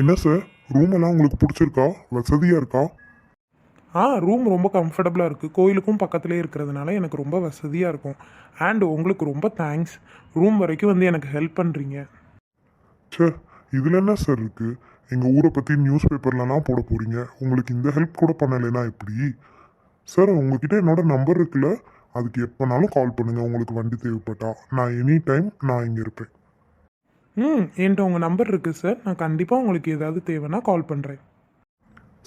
என்ன sir room எல்லாம் உங்களுக்கு பிடிச்சிருக்கா? வசதியாக இருக்கா? ஆ ரூம் ரொம்ப கம்ஃபர்டபுளாக இருக்குது கோயிலுக்கும் பக்கத்துலேயே இருக்கிறதுனால எனக்கு ரொம்ப வசதியாக இருக்கும். அண்ட் உங்களுக்கு ரொம்ப தேங்க்ஸ் ரூம் வரைக்கும் வந்து எனக்கு ஹெல்ப் பண்ணுறீங்க ச்சே இதில் என்ன சார் இருக்குது எங்கள் ஊரை பற்றி நியூஸ் பேப்பர்லலாம் போட போகிறீங்க உங்களுக்கு இந்த ஹெல்ப் கூட பண்ணலைன்னா எப்படி? சார் உங்ககிட்ட என்னோட நம்பர் இருக்குல்ல? அதுக்கு எப்போனாலும் கால் பண்ணுங்கள் உங்களுக்கு வண்டி தேவைப்பட்டா. நான் எனி டைம் நான் இங்கே இருப்பேன். ம் என்கிட்ட உங்கள் நம்பர் இருக்குது சார் நான் கண்டிப்பாக உங்களுக்கு ஏதாவது தேவைன்னா கால் பண்ணுறேன்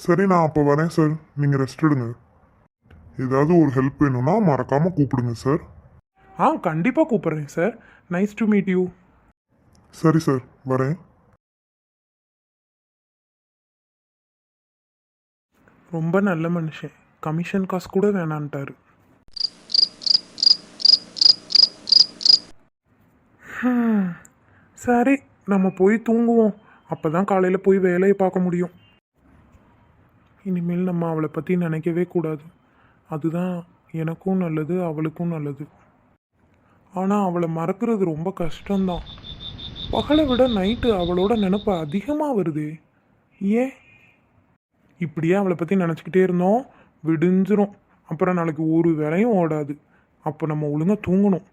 சரி நான் அப்போ வரேன் சார் நீங்கள் ரெஸ்ட் எடுங்க. ஏதாவது ஒரு ஹெல்ப் வேணும்னா மறக்காமல் கூப்பிடுங்க சார் ஆ கண்டிப்பாக கூப்பிட்றேன் sir nice to meet you சரி சார் வரேன். ரொம்ப நல்ல மனுஷன். கமிஷன் காசு கூட வேணான்ட்டாரு. ஹம், சரி நம்ம போய் தூங்குவோம். அப்போ தான் காலையில் போய் வேலையை பார்க்க முடியும். இனிமேல் நம்ம அவளை பற்றி நினைக்கவே கூடாது. அதுதான் எனக்கும் நல்லது அவளுக்கும் நல்லது. ஆனால் அவளை மறக்கிறது ரொம்ப கஷ்டம்தான். பகலை விட நைட்டு அவளோட நினப்பு அதிகமாக வருதே. ஏன்? இப்படியே அவளை பற்றி நினச்சிக்கிட்டே இருந்தோம் விடிஞ்சிரும். அப்புறம் நாளைக்கு ஒரு வேலையும் ஓடாது. அப்போ நம்ம ஒழுங்காக தூங்கணும்.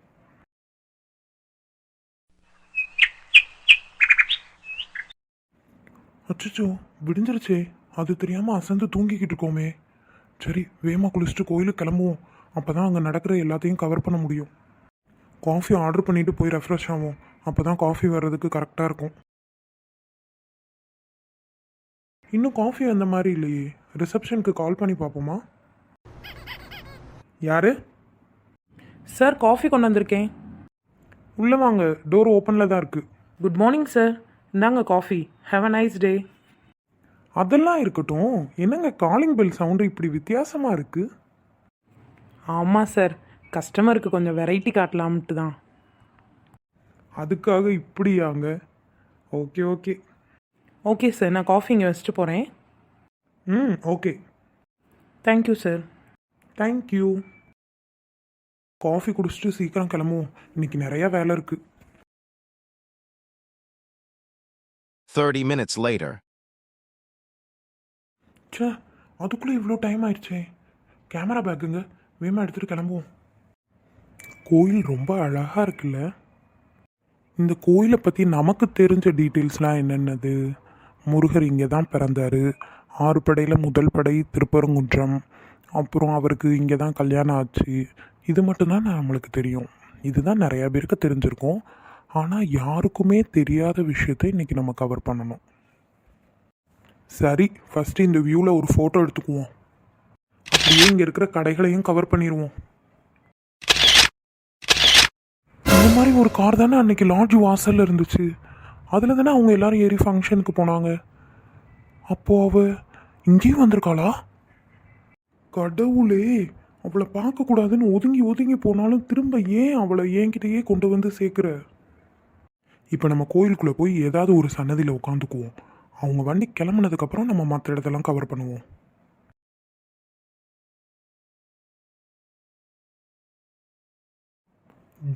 அச்சச்சோ விடிஞ்சிருச்சே. அது தெரியாமல் அசந்து தூங்கிக்கிட்டு இருக்கோமே. சரி வேகமாக குளிச்சுட்டு கோயிலுக்கு கிளம்புவோம். அப்போ தான் அங்கே நடக்கிற எல்லாத்தையும் கவர் பண்ண முடியும். காஃபி ஆர்டர் பண்ணிட்டு போய் ரெஃப்ரெஷ் ஆகும் அப்போ தான் காஃபி வர்றதுக்கு கரெக்டாக இருக்கும். இன்னும் காஃபி வந்த மாதிரி இல்லையே. ரிசப்ஷனுக்கு கால் பண்ணி பார்ப்போமா? யாரு? சார் காஃபி கொண்டு வந்திருக்கேன். உள்ளே வாங்க. டோர் ஓப்பனில் தான் இருக்குது குட் மார்னிங் சார் இந்தாங்க coffee have a nice day அதெல்லாம் இருக்கட்டும். என்னங்க காலிங் பெல் சவுண்டு இப்படி வித்தியாசமாக இருக்குது ஆமாம் சார் கஸ்டமருக்கு கொஞ்சம் வெரைட்டி காட்டலாம்ட்டு தான். அதுக்காக இப்படியாங்க? ஓகே ஓகே ஓகே சார் நான் காஃபி இங்கே வச்சுட்டு போகிறேன் ம் okay thank you sir thank you coffee குடிச்சிட்டு சீக்கிரம் கிளம்புவோம். இன்னைக்கு நிறைய வேலை இருக்குது 30 minutes later. ச்சே அதுக்குள்ளே இவ்வளோ டைம் ஆயிடுச்சே. கேமரா பேக்குங்க வேமா எடுத்துகிட்டு கிளம்புவோம். கோயில் ரொம்ப அழகாக இருக்குல்ல? இந்த கோயிலை பற்றி நமக்கு தெரிஞ்ச டீட்டெயில்ஸ்லாம் என்னென்னது? முருகர் இங்கே தான் பிறந்தார். ஆறு படையில் முதல் படை திருப்பரங்குன்றம். அப்புறம் அவருக்கு இங்கே தான் கல்யாணம் ஆச்சு. இது மட்டும்தான் நம்மளுக்கு தெரியும். இதுதான் நிறையா பேருக்கு தெரிஞ்சிருக்கும். ஆனால் யாருக்குமே தெரியாத விஷயத்தை இன்றைக்கி நம்ம கவர் பண்ணணும். சரி ஃபஸ்ட்டு இந்த வியூவில் ஒரு ஃபோட்டோ எடுத்துக்குவோம். அப்படியே இங்கே இருக்கிற கடைகளையும் கவர் பண்ணிடுவோம் இந்த மாதிரி ஒரு கார் தானே அன்னைக்கு லாட்ஜ் வாசல்ல இருந்துச்சு. அதில் தானே அவங்க எல்லாரும் ஏறி ஃபங்க்ஷனுக்கு போனாங்க. அப்போ அவ இங்கேயும் வந்திருக்காளா? கடவுளே அவளை பார்க்கக்கூடாதுன்னு ஒதுங்கி ஒதுங்கி போனாலும் திரும்ப ஏன் அவளை என்கிட்டயே கொண்டு வந்து சேர்க்குற? இப்போ நம்ம கோயிலுக்குள்ளே போய் ஏதாவது ஒரு சன்னதியில் உட்காந்துக்குவோம் அவங்க வண்டி கிளம்புனதுக்கப்புறம் நம்ம மற்ற இடத்தெல்லாம் கவர் பண்ணுவோம்.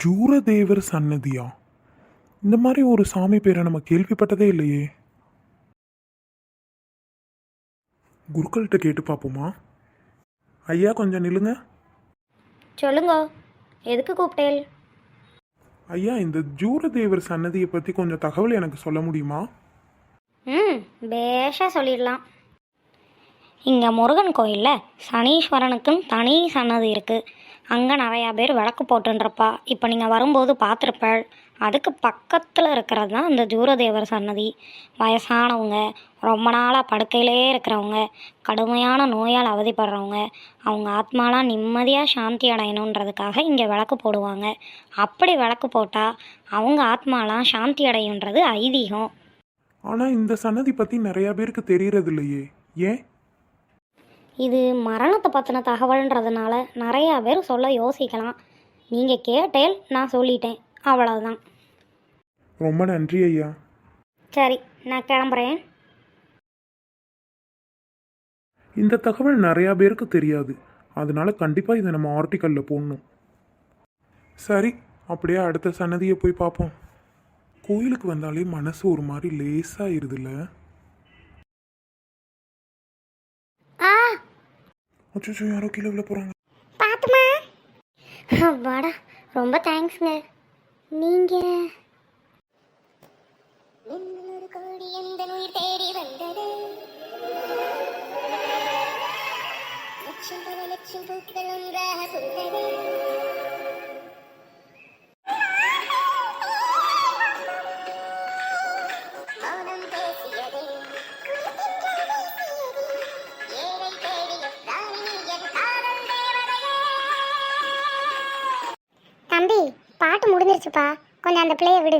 ஜூரதேவர் சன்னதியா? இந்த மாதிரி ஒரு சாமி பேரை நம்ம கேள்விப்பட்டதே இல்லையே. குருக்கள்கிட்ட கேட்டு பார்ப்போமா? ஐயா கொஞ்சம் நில்லுங்க. சொல்லுங்க. எதுக்கு கூப்பிட்டேன் ஐயா இந்த ஜூரதேவர் சன்னதியை பற்றி கொஞ்சம் தகவல் எனக்கு சொல்ல முடியுமா? ம் பேஷா சொல்லிடலாம். இங்கே முருகன் கோயிலில் சனீஸ்வரனுக்கும் தனி சன்னதி இருக்குது அங்கே நிறையா பேர் விளக்கு போட்டுன்றப்பா இப்போ நீங்கள் வரும்போது பார்த்துருப்பாள். அதுக்கு பக்கத்தில் இருக்கிறது தான் இந்த ஜூரதேவர் சன்னதி. வயசானவங்க ரொம்ப நாளாக படுக்கையிலே இருக்கிறவங்க கடுமையான நோயால் அவதிப்படுறவங்க அவங்க ஆத்மாலாம் நிம்மதியாக சாந்தி அடையணுன்றதுக்காக இங்கே விளக்கு போடுவாங்க. அப்படி விளக்கு போட்டால் அவங்க ஆத்மாலாம் சாந்தி அடையுன்றது ஐதீகம். ஆனால் இந்த சன்னதி பற்றி நிறையா பேருக்கு தெரியறது இல்லையே ஏன்? இது மரணத்தை பற்றின தகவல்ன்றதுனால நிறையா பேர் சொல்ல யோசிக்கலாம். நீங்கள் கேட்டேல் நான் சொல்லிட்டேன். அவ்வளவுதான். ரொம்ப நன்றி ஐயா. சரி நான் கிளம்புறேன். இந்த தகவல் நிறையா பேருக்கு தெரியாது. அதனால கண்டிப்பாக இதை நம்ம ஆர்டிக்கலில் போடணும். சரி அப்படியே அடுத்த சன்னதியை போய் பார்ப்போம். கோயிலுக்கு வந்தாலே மனசு ஒரு மாதிரி லேசாகிருதுல்ல அச்சோ யாரோ கீழே விழ போகிறாங்க பாத்துமா? வாடா ரொம்ப தேங்க்ஸ்ங்க நீங்கள் பாட்டு முடிஞ்சிருச்சுப்பா. கொஞ்சம் அந்த பிள்ளைய விடு.